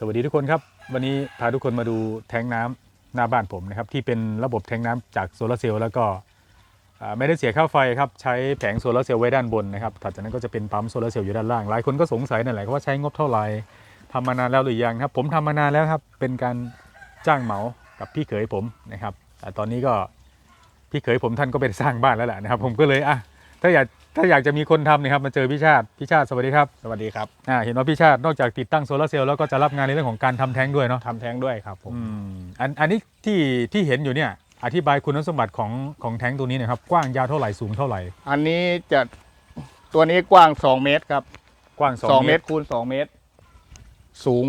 สวัสดีทุกคนครับ วันนี้พาทุกคนมาดูแทงน้ำหน้าบ้านผมนะครับ ที่เป็นระบบแทงน้ำจากโซลาร์เซลล์แล้วก็ไม่ได้เสียค่าไฟครับใช้แผงโซลาร์เซลล์ไว้ด้านบนนะครับถัดจากนั้นก็จะเป็นปั๊มโซลาร์เซลล์อยู่ด้านล่างหลายคนก็สงสัยนั่นแหละว่าใช้งบเท่าไหร่ทำมานานแล้วหรือยังครับ ผมทำมานานแล้วครับเป็นการจ้างเหมากับพี่เขยผมนะครับแต่ตอนนี้ก็พี่เขยผมท่านก็เป็นสร้างบ้านแล้วแหละนะครับ ผมก็เลยอะ ถ้าอยากถ้าอยากจะมีคนทำนะครับมาเจอพี่ชาติพี่ชาติสวัสดีครับสวัสดีครับอ่าเห็นว่าพี่ชาตินอกจากติดตั้งโซลาร์เซลล์แล้วก็จะรับงานในเรื่องของการทำแท้งด้วยเนาะทำแท้งด้วยครับผม อืมอันอันนี้ที่ที่เห็นอยู่เนี่ยอธิบายคุณสมบัติของของแท้งตัวนี้หนะครับกว้างยาวเท่าไหร่สูงเท่าไหร่อันนี้จะตัวนี้กว้าง 2 เมตรครับ กว้าง2 2 เมตรคูณ 2 เมตร สูง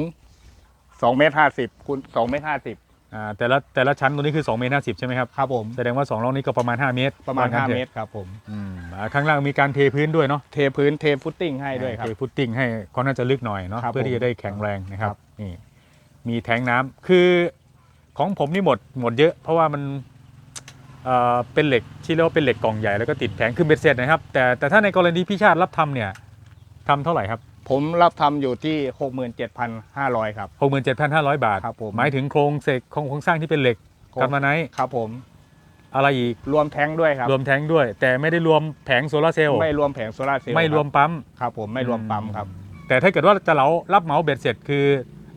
2 เมตร 50คูณ2เมตร 50 อ่าแต่ละแต่ละชั้นตัวนี้คือ2เมตร50ใช่ไหมครับครับผม แสดงว่า2ร่องนี้ก็ประมาณ 5 เมตรประมาณ ว่งั้น5 ถอเมตรครับผม อืมอ่าข้างล่างมีการเทพื้นด้วยเนาะเทพื้นเทฟุตติ้งให้ด้วยครับ เทฟุตติ้งให้เขาน่าจะลึกหน่อยเนาะครับเพื่อที่ผมจะได้แข็งแรงนะครับครับนี่มีแท้งน้ำคือของผมนี่หมดหมดเยอะ เพราะว่ามันเอ่อเป็นเหล็กที่เรียกว่าเป็นเหล็กกล่องใหญ่แล้วก็ติดแผงคือเบ็ดเสร็จนะครับ แต่แต่ถ้าในกรณีพี่ชาติรับทำเนี่ยทำเท่าไหร่ครับ ผมรับทำอยู่ที่ 67,500 ครับ 67,500 บาทครับผมหมายถึงโครงเสกโครงโครงสร้างที่เป็นเหล็กโครงกันมาไนท์ครับผม อะไรอีกรวมแท้งด้วยครับ รวมแท้งด้วย แต่ไม่ได้รวมแผงโซลาร์เซลล์ไม่รวมแผงโซลาร์เซลล์ไม่รวมคบปั๊มครับผมไม่รวมปั๊มครับ แต่ถ้าเกิดว่าจะเหลารับเหมาเบ็ดเสร็จคือ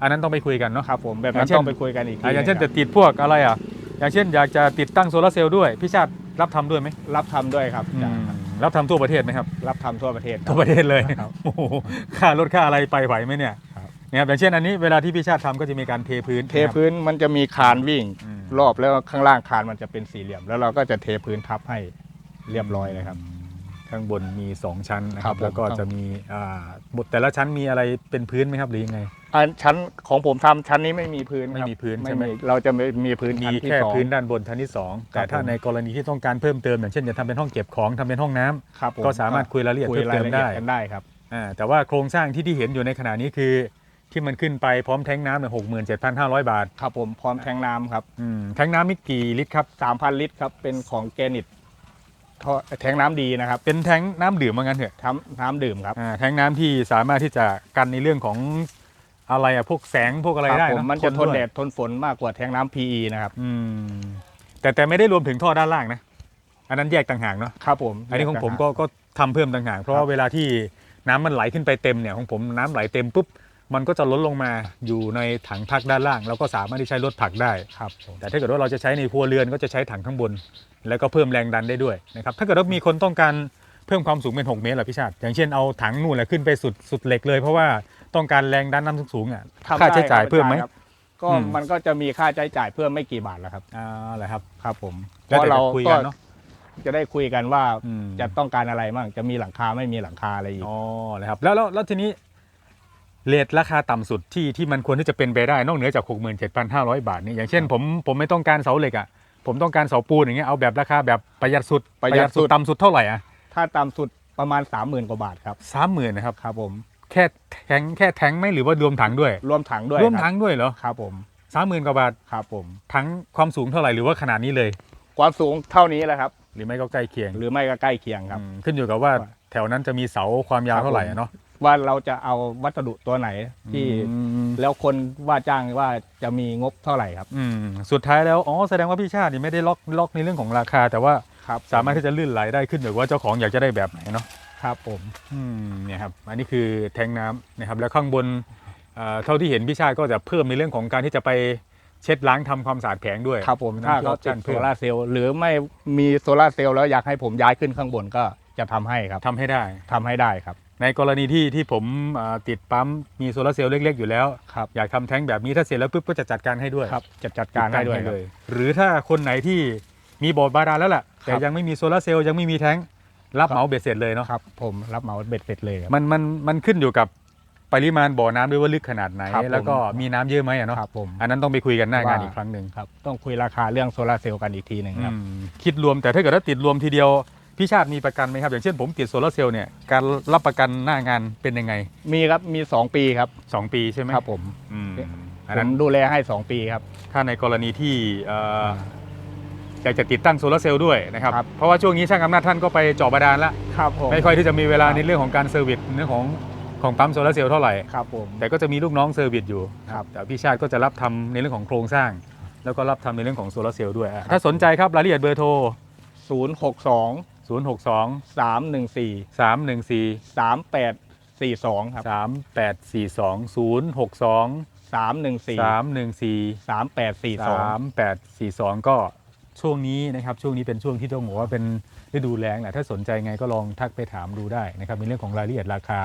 อันนั้นต้องไปคุยกันเนาะครับผมแบบอนั้ย่านงเช่นต้องไปคุยกันอีกทีอะอย่างเช่นหจะงครับติดพวกอะไรอะอย่างเช่นอยากจะติดตั้งโซลาร์เซลล์ด้วยพี่ชาติรับทำด้วยไหมรับทำด้วยครับอืจะม รับทำทั่วประเทศไหมครับ รับทำทั่วประเทศคทั่รัวบ ประเทศเลยครับโอ้โหค่ารถค่าอะไรไปไหวไหมเนี่ยครับ นะครับอย่างเช่นอันนี้เวลาที่พี่ชาติทำก็จะมีการเทพื้นเทพื้นมันจะมีคานวิ่ง อืม รอบแล้วข้างล่างคานมันจะเป็นสี่เหลี่ยม แล้วเราก็จะเทพื้นทับให้เรียบร้อยเลยครับ ข้างบนมี 2 ชั้นนะคครัรับบผม แล้วก็จะมีอ่าบทแต่ละชั้นมีอะไรเป็นพื้นไหมครับหรือยังไง อันชั้นของผมทำชั้นนี้ไม่มีพื้นครับไม่มีพื้นใช่ไหม เราจะไม่มีพื้นมีชั้นที่แค่สอง พื้นด้านบนชั้นที่สองแต่ถ้าผม ในกรณีที่ต้องการเพิ่มเติมอย่างเช่นจะทำเป็นห้องเก็บของทำเป็นห้องน้ำ ครับผมก็สามารถคุยรายละเอียดคุเพิ่มรายเติมละเอียได้ กันได้ครับ อ่าแต่ว่าโครงสร้างที่ที่เห็นอยู่ในขณะนี้คือ ที่มันขึ้นไปพร้อมแท้งน้ำเนี่ยหกหมื่นเจ็ดพันห้าร้อยบาทครับผมพร้อมแทงน้ำครับอืมแท้งน้ำมีกี่ลิตรครับ 3,000 ลิตรครับเป็นของแกนิต ท่อแทงน้ำดีนะครับเป็นแท้งน้ำดื่มว่างั้นเถอะทำน้ำดื่มครับอ่าแท้งน้ำที่สามารถที่จะกันในเรื่องของอะไรอะพวกแสงพวกอะไรครับได้ผมเนอะมันจะทนวยแดดทนฝนมากกว่าแทงน้ำ PE นะครับอืมแต่แต่ไม่ได้รวมถึงท่อด้านล่างนะ อันนั้นแยกต่างหากเนาะ ครับผม อันนี้ของผมก็ก็ทำเพิ่มต่างหากเพราะว่าเวลาที่น้ำมันไหลขึ้นไปเต็มเนี่ยของผมน้ำไหลเต็มปุ๊บ มันก็จะล้นลงมาอยู่ในถังพักด้านล่าง แล้วก็สามารถที่ใช้รถผลักได้ครับผมแต่ถ้าเกิดว่าเราจะใช้ในครัวเรือนก็จะใช้ถังข้างบน แล้วก็เพิ่มแรงดันได้ด้วยนะครับถ้าเกิดว่ามีคนต้องการเพิ่มความสูงเป็น 6 เมตรเหรอพี่ชาติอย่างเช่นเอาถังนู่นแหละขึ้นไปสุดสุดเหล็กเลย เพราะว่าต้องการแรงดันน้ำสูงๆอะทำค่าใช้ได้จ่ายครับเพิ่มไหมครับก็อืมมันก็จะมีค่าใช้จ่ายเพิ่มไม่กี่บาทแล้วครับอ่าอะไรครับครับผมเพแล้วราะเดี๋ยวเราจะคุยก็กันเนาะจะได้คุยกันว่าอืมจะต้องการอะไรบ้างจะมีหลังคาไม่มีหลังคาอะไรอีกอ๋อเลยครับแล้วแล้วแล้วทีนี้ เลทราคาต่ำสุดที่ที่มันควรที่จะเป็นไปได้นอกเหนือจาก 67,500 บาทนี่อย่างเช่นผมผมไม่ต้องการเสาเหล็กอะผมต้องการเสาปูนอย่างเงี้ยเอาแบบราคาแบบประหยัดสุดประหยัดสุดต่ำสุดเท่าไหร่อะถ้าต่ำสุดประมาณ 30,000กว่าบาทครับสามหมื่นนะครับครับผมแค่แทงแค่แทงไหมหรือว่ารวมถังด้วย รวมถังด้วยรวมคบถังด้วยเหรอครับผมสามหมื่นกว่าบาทครับผมถังความสูงเท่าไหร่หรือว่าขนาดนี้เลย ความสูงเท่านี้แหละครับ หรือไม่ก็ใกล้เคียง หรือไม่ก็ใกล้เคียงครับอืมขึ้นอยู่กับว่าว่าแถวนั้นจะมีเสาความยาวเท่าไหร่อะเนาะ ว่าเราจะเอาวัสดุตัวไหนที่อืม แล้วคนว่าจ้างว่าจะมีงบเท่าไหร่ครับ อืมสุดท้ายแล้วอ๋อแสดงว่าพี่ชาตินี่ไม่ได้ล็อกล็อกในเรื่องของราคา แต่ว่าครับสามารถที่จะลื่นไหลได้ขึ้นอยู่กับว่าเจ้าของอยากจะได้แบบไหนเนาะครับผมอืมเนี่ยครับอันนี้คือแทงน้ำนะครับแล้วข้างบนเอ่อเท่าที่เห็นพี่ชาติก็จะเพิ่มในเรื่องของการที่จะไปเช็ดล้างทำความสะอาดแผงด้วยครับผมนั่นถ้าคือเขาติ option ดโซเพิ่มลาร์เซลล์หรือไม่มีโซลาร์เซลล์แล้วอยากให้ผมย้ายขึ้นข้างบนก็จะทำให้ครับทำให้ได้ ทำให้ได้ครับ ในกรณีที่ที่ผมเอ่อติดปั๊มมีโซลาร์เซลล์เล็ก ๆ อยู่แล้วครับอยากทำแท้งแบบนี้ถ้าเสร็จแล้วปุ๊บก็จะจัดการให้ด้วยครับจะจัดการให้ด้วยติคเลรับยหรือถ้าคนไหนที่มีโบสถ์บาดาลแล้วล่ะแต่ครับยังไม่มีโซลาร์เซลล์ยังไม่มีแท้งรับครับเหมาเบ็ดเสร็จเลยเนาะครับผมรับเหมาเบ็ดเสร็จเลยครับมันมันมันขึ้นอยู่กับปริมาณบ่อน้ำด้วยว่าลึกขนาดไหนครับผมแล้วก็มีน้ำเยอะไหมอะเนาะครับผมอันนั้นต้องไปคุยกันหน้างานว่าอีกครั้งหนึ่งครับต้องคุยราคาเรื่องโซลาร์เซลล์กันอีกทีหนึ่งครับอืมคิดรวมแต่ถ้าเกิดว่าติดรวมทีเดียว พี่ชาติมีประกันไหมครับ อย่างเช่นผมติดโซลาร์เซลล์เนี่ยการรับประกันหน้างานเป็นยังไง มีครับมี 2 ปีครับสองปีใช่ไหมครับผมอืมอันผนั้นมดูแลให้ 2 ปีครับ ถ้าในกรณีที่เอ่ออยากจะติดตั้งโซลาร์เซลล์ด้วยนะครับ ครับ เพราะว่าช่วงนี้ช่างอำนาจท่านก็ไปเจาะบาดาลแล้วครับผมไม่ค่อยที่จะมีเวลาครับในเรื่องของการเซอร์วิสเรื่องของของปั๊มโซลาร์เซลล์เท่าไหร่ ครับผม แต่ก็จะมีลูกน้องเซอร์วิสอยู่ ครับ แต่พี่ชาติก็จะรับทำในเรื่องของโครงสร้าง แล้วก็รับทำในเรื่องของโซลาร์เซลล์ด้วยอะถ้าสนใจครับรายละเอียดเบอร์โทรศูนย์หกสอง 062สามหนึ่งสี่314สามแปดสี่สองครับ 3842 062สามหนึ่งสี่314สามแปดสี่สอง3842 ก็ช่วงนี้นะครับช่วงนี้เป็นช่วงที่ต้องบอกว่าเป็นฤดูแล้งแหละถ้าสนใจไงก็ลองทักไปถามดูได้นะครับในเรื่องของรายละเอียดราคา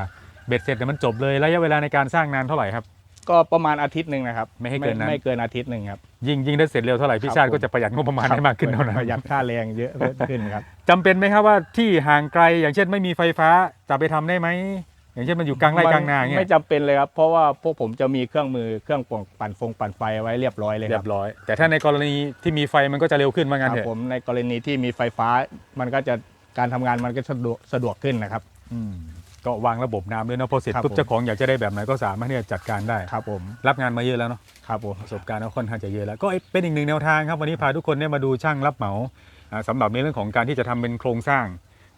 เบ็ดเสร็จเนี่ยมันจบเลยระยะเวลาในการสร้างนานเท่าไหร่ครับ ก็ประมาณอาทิตย์หนึ่งนะครับไม่ให้เกินนั้น ไม่เกินอาทิตย์หนึ่งครับ ยิ่งยิ่งได้เสร็จเร็วเท่าไหร่พี่ครับชาติผมก็จะประหยัดงบประมาณให้มากขึ้นเท่านั้นประหยัดค่าแรงเยอะขึ้นครับจำเป็นไหมครับว่าที่ห่างไกลอย่างเช่นไม่มีไฟฟ้าจะไปทำได้ไหมอย่างเช่นมันอยู่กลางไร่กลางนาอย่างเงี้ไม่ยจำเป็นเลยครับ เพราะว่าพวกผมจะมีเครื่องมือเครื่องปงปั่นฟงปั่นไฟไว้เรียบร้อยเลยเรีคยรับบร้อย แต่ถ้าในกรณีที่มีไฟมันก็จะเร็วขึ้นว่างั้นคเถรับอะผมในกรณีที่มีไฟฟ้ามันก็จะการทำงานมันก็สะดวกสะดวกขึ้นนะครับ อืม ก็วางระบบน้ำด้วยเนาะพอเสร็จครับปุ๊บผม เจ้าของอยากจะได้แบบไหนก็สามารถที่จะจัดการได้ ครับผมรับงานมาเยอะแล้วเนาะครับผม ประสบการณ์ก็ค่อนข้างจะเยอะแล้ว ก็เป็นอีกหนึ่งแนวทางครับวันนี้พาทุกคนเนี่ยมาดูช่างรับเหมาอ่าสำหรับในเรื่องของการที่จะทำเป็นโครงสร้าง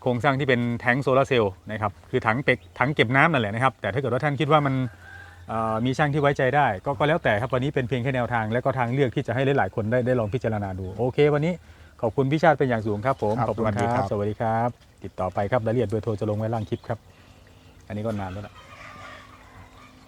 โครงสร้างที่เป็นแทงค์โซลาร์เซลล์นะครับคือถังเป็กถังเก็บน้ำนั่นแหละนะครับแต่ถ้าเกิดว่าท่านคิดว่ามันเอ่อมีช่างที่ไว้ใจได้ก็ก็แล้วแต่ครับวันนี้เป็นเพียงแค่แนวทาง และก็ทางเลือกที่จะให้หลายๆคนได้ได้ลองพิจารณาดูโอเค วันนี้ขอบคุณพี่ชาติเป็นอย่างสูงครับผมครับขอบคุณสวัสดีคครัรับ บสวัสดีครับ ติดต่อไปครับรายละเอียดเบอร์โทรจะลงไว้ล่างคลิปครับ อันนี้ก็นานแล้วล่ะ